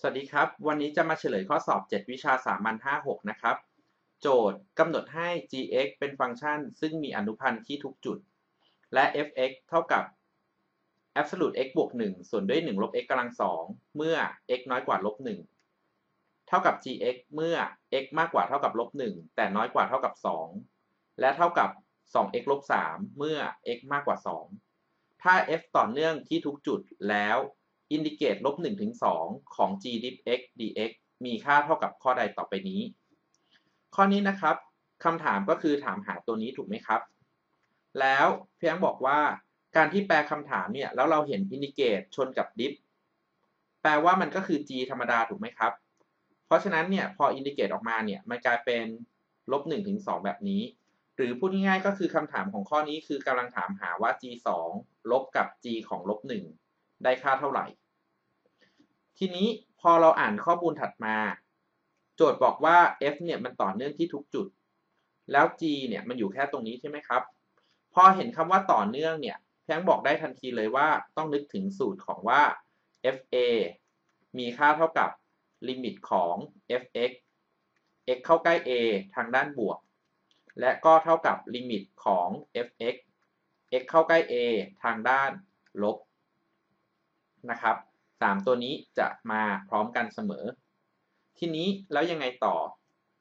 สวัสดีครับ วันนี้จะมาเฉลยข้อสอบ 7 วิชาสามัญ56 นะครับ โจทย์กำหนดให้ g(x) เป็นฟังก์ชัน ซึ่งมีอนุพันธ์ที่ทุกจุด และ f(x) เท่ากับ absolute x บวก 1 ส่วนด้วย 1 ลบ x กำลัง 2 เมื่อ x น้อยกว่าลบ 1 เท่ากับ gx เมื่อ x มากกว่าเท่ากับลบ 1 แต่น้อยกว่าเท่ากับ 2 และเท่ากับ 2x ลบ 3 เมื่อ x มากกว่า 2 ถ้า f ต่อเนื่องที่ทุกจุดแล้ว อินดิเกตลบ1ถึง2ของ g diff x dx มีค่าเท่ากับข้อใดต่อไปนี้ ข้อนี้นะครับคำถามก็คือถามหาตัวนี้ถูกไหมครับ แล้วเพียงบอกว่าการที่แปลคำถามเนี่ยแล้วเราเห็นอินดิเกตชนกับ diff แปลว่ามันก็คือ g ธรรมดาถูกไหมครับ เพราะฉะนั้นเนี่ยพออินดิเกตออกมาเนี่ยมันกลายเป็นลบ1ถึง2แบบนี้ หรือพูดง่ายๆก็คือคำถามของข้อนี้คือกำลังถามหาว่า g 2ลบกับ g ของลบ1 ได้ค่าเท่าไหร่ ทีนี้พอเราอ่านข้อมูลถัดมา โจทย์บอกว่า f เนี่ยมันต่อเนื่องที่ทุกจุด แล้ว g เนี่ยมันอยู่แค่ตรงนี้ใช่ไหมครับ พอเห็นคำว่าต่อเนื่องเนี่ยแพงบอกได้ทันทีเลยว่าต้องนึกถึงสูตรของว่า fa มีค่าเท่ากับลิมิตของ fx x เข้าใกล้ a ทางด้านบวก และก็เท่ากับลิมิตของ fx x เข้าใกล้ a ทางด้านลบ นะครับสามตัวนี้จะมาพร้อมกันเสมอ ทีนี้แล้วยังไงต่อ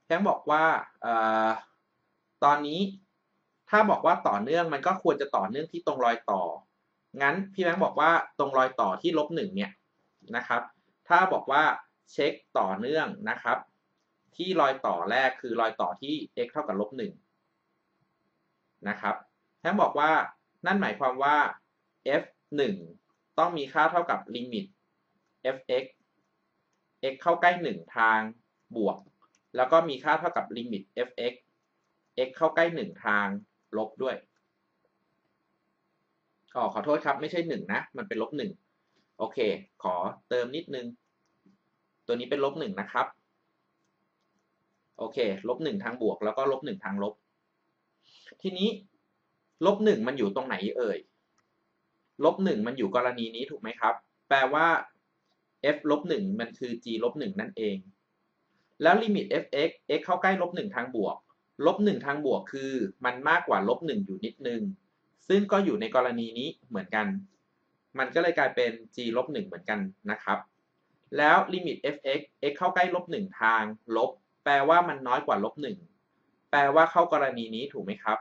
แพงบอกว่าอตอนนี้ถ้าบอกว่าต่อเนื่องมันก็ควรจะต่อเนื่องที่ตรงรอยต่อ งั้นพี่แบงค์บอกว่าตรงรอยต่อที่ลบหนึ่งเนี่ยนะครับ ถ้าบอกว่าเช็คต่อเนื่องนะครับ ที่รอยต่อแรกคือรอยต่อที่ x เท่ากับลบหนึ่งนะครับแทงบอกว่านั่นหมายความว่า f 1 ต้องมีค่าเท่ากับลิมิต f(x) x เข้าใกล้ 1 ทางบวก แล้วก็มีค่าเท่ากับลิมิต f(x) x เข้าใกล้ 1 ทางลบด้วยอ๋อขอโทษครับ ไม่ใช่ 1 นะ มันเป็นลบ 1 โอเค ขอเติมนิดนึง ตัวนี้เป็นลบ 1 นะครับ โอเค ลบ 1 ทางบวก แล้วก็ลบ 1 ทางลบ ทีนี้ ลบ 1 มันอยู่ตรงไหนเอ่ย ลบหนึ่งมันอยู่กรณีนี้ถูกไหมครับ แปลว่า f ลบหนึ่งมันคือ g ลบหนึ่งนั่นเอง แล้วลิมิต f(x) x เข้าใกล้ลบหนึ่งทางบวก ลบหนึ่งทางบวกคือ มันมากกว่าลบหนึ่งอยู่นิดนึง ซึ่งก็อยู่ในกรณีนี้เหมือนกัน มันก็เลยกลายเป็น g ลบหนึ่งเหมือนกันนะครับ แล้วลิมิต f(x) x เข้าใกล้ลบหนึ่งทางลบ แปลว่ามันน้อยกว่าลบหนึ่งแปลว่าเข้ากรณีนี้ถูกไหมครับ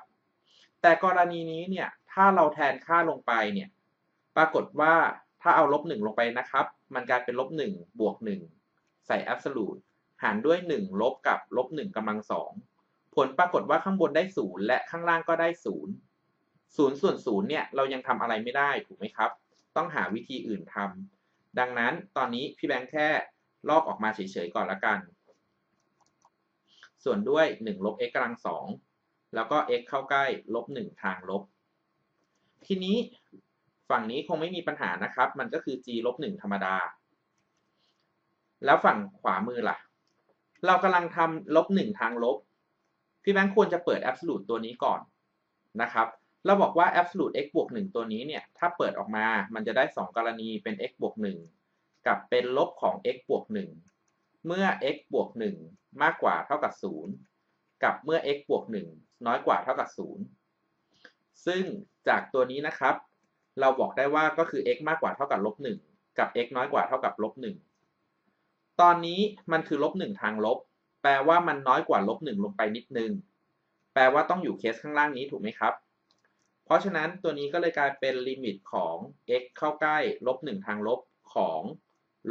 แต่กรณีนี้เนี่ย ถ้าเราแทนค่าลงไปเนี่ย ปรากฏว่าถ้าเอาลบหนึ่งลงไปนะครับ มันกลายเป็นลบหนึ่งบวกหนึ่งใส่ absolute หารด้วย 1 ลบกับลบ1กำลังสองผลปรากฏว่าข้างบนได้ 0 และข้างล่างก็ได้ 0 0ส่วน0เนี่ยเรายังทำอะไรไม่ได้ถูกไหมครับ ต้องหาวิธีอื่นทำดังนั้นตอนนี้พี่แบงค์แค่ลอกออกมาเฉยๆก่อนละกัน ส่วนด้วย 1 ลบ x กำลังสองแล้วก็ x เข้าใกล้ลบ1ทางลบ ทีนี้ ฝั่งนี้คงไม่มีปัญหานะครับ มันก็คือ g ลบ1ธรรมดา แล้วฝั่งขวามือล่ะ เรากำลังทำลบ1ทางลบ พี่แบงค์ควรจะเปิด absolute ตัวนี้ก่อนนะครับ เราบอกว่า absolute x บวก1ตัวนี้เนี่ย ถ้าเปิดออกมา มันจะได้ 2 กรณีเป็น x บวก1กับเป็นลบของ x บวก1เมื่อ x บวก1มากกว่าเท่ากับ 0 กับเมื่อ x บวก1น้อยกว่าเท่ากับ 0 ซึ่งจากตัวนี้นะครับ เราบอกได้ว่าก็คือ x มากกว่าเท่ากับลบ1กับ x น้อยกว่าเท่ากับลบ1ตอนนี้มันคือลบ1ทางลบ แปลว่ามันน้อยกว่าลบ1ลงไปนิดนึง แปลว่าต้องอยู่เคสข้างล่างนี้ถูกไหมครับ เพราะฉะนั้นตัวนี้ก็เลยกลายเป็นลิมิตของ x เข้าใกล้ลบ1ทางลบของ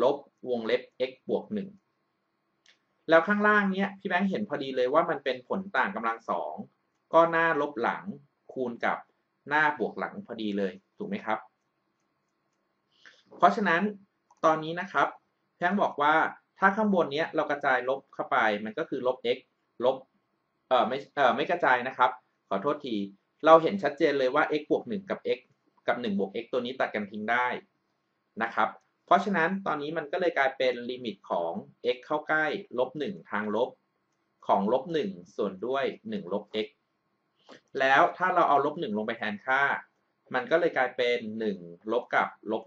ลบวงเล็บ x บวก1แล้วข้างล่างเนี้ยพี่แบงค์เห็นพอดีเลยว่ามันเป็นผลต่างกำลังสองก็หน้าลบหลังคูณกับ หน้าบวกหลังพอดีเลยถูกไหมครับ เพราะฉะนั้นตอนนี้นะครับแท่งบอกว่าถ้าข้างบนนี้เรากระจายลบเข้าไปมันก็คือลบ x ลบเอ่อไม่เอ่อไม่กระจายนะครับ ขอโทษที เราเห็นชัดเจนเลยว่า x บวก 1 กับ x กับ 1 บวก x ตัวนี้ตัดกันทิ้งได้นะครับ เพราะฉะนั้นตอนนี้มันก็เลยกลายเป็นลิมิตของ x เข้าใกล้ลบ 1 ทางลบของลบ 1 ส่วนด้วย 1 ลบ x แล้วถ้าเราเอาลบ1ลงไปแทนค่า มันก็เลยกลายเป็น1ลบกับลบ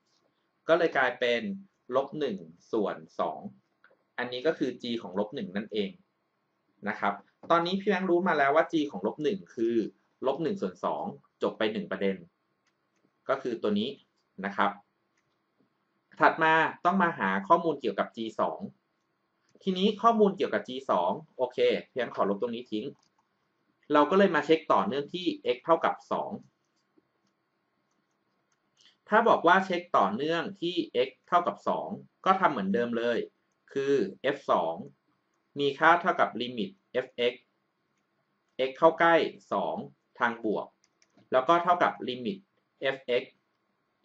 1ก็เลยกลายเป็นลบหนึ่งส่วนสองอันนี้ก็คือ g ของลบหนึ่งนั่นเองนะครับ ตอนนี้พี่แบงค์รู้มาแล้วว่า g ของลบหนึ่งคือลบหนึ่งส่วนสองจบไปหนึ่งประเด็น ก็คือตัวนี้นะครับ ถัดมาต้องมาหาข้อมูลเกี่ยวกับ g สองทีนี้ข้อมูลเกี่ยวกับ g สองโอเค เพี่แบงขอลบตรงนี้ทิ้ง เราก็เลยมาเช็คต่อเนื่องที่ x เท่ากับสองถ้าบอกว่าเช็คต่อเนื่องที่ x เท่ากับ 2 ก็ทำเหมือนเดิมเลย คือ f2 มีค่าเท่ากับลิมิต fx x เข้าใกล้ 2 ทางบวก แล้วก็เท่ากับลิมิต fx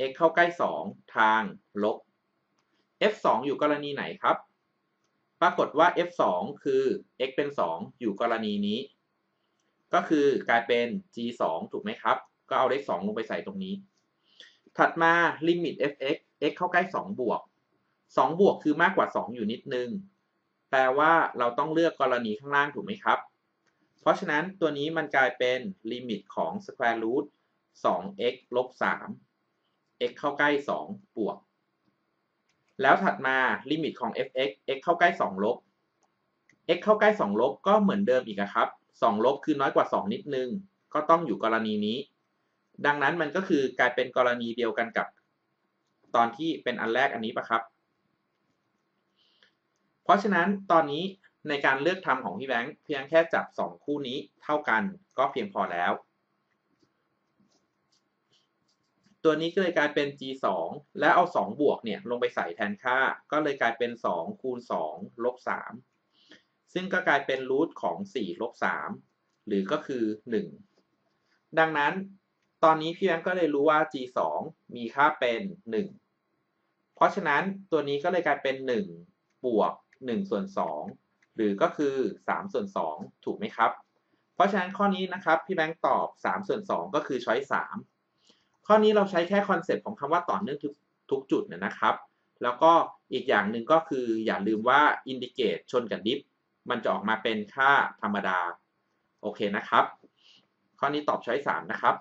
x เข้าใกล้ 2 ทางลบ f2 อยู่กรณีไหนครับ ปรากฏว่า f2 คือ x เป็น 2 อยู่กรณีนี้ ก็คือกลายเป็น g2 ถูกไหมครับ ก็เอาเลข2ลงไปใส่ตรงนี้ ถัดมาลิมิต f(x) x เข้าใกล้ 2 บวก 2 บวกคือมากกว่า 2 อยู่นิดนึง แปลว่าเราต้องเลือกกรณีข้างล่างถูกไหมครับ เพราะฉะนั้นตัวนี้มันกลายเป็นลิมิตของ square root 2x ลบ3 x เข้าใกล้ 2 บวก แล้วถัดมาลิมิตของ f(x) x เข้าใกล้ 2 ลบ x เข้าใกล้ 2 ลบก็เหมือนเดิมอีกครับ 2 ลบคือน้อยกว่า 2 นิดนึง ก็ต้องอยู่กรณีนี้ ดังนั้นมันก็คือกลายเป็นกรณีเดียวกันกับ ตอนที่เป็นอันแรกอันนี้ปะครับ เพราะฉะนั้นตอนนี้ในการเลือกทำของพี่แบงค์เพียงแค่จับ 2 คู่นี้เท่ากันก็เพียงพอแล้ว ตัวนี้ก็เลยกลายเป็น g 2 และเอา 2 บวกเนี่ยลงไปใส่แทนค่า ก็เลยกลายเป็น 2 คูณ 2 ลบ 3 ซึ่งก็กลายเป็นรูทของ4ลบ3หรือก็คือ 1 ดังนั้นตอนนี้พี่แบงก์ก็เลยรู้ว่า g 2มีค่าเป็น 1 เพราะฉะนั้นตัวนี้ก็เลยกลายเป็น 1 บวก1ส่วน2หรือก็คือ3ส่วน2ถูกไหมครับ เพราะฉะนั้นข้อนี้นะครับพี่แบงก์ตอบ3ส่วน2ก็คือช้อย3ข้อนี้เราใช้แค่คอนเซปต์ของคำว่าต่อเนื่องทุกทุกจุดนนะครับ แล้วก็อีกอย่างหนึ่งก็คืออย่าลืมว่าอินดิเกตชนกับดิฟ มันจะออกมาเป็นค่าธรรมดา โอเคนะครับ ข้อนี้ตอบช้อย3นะครับ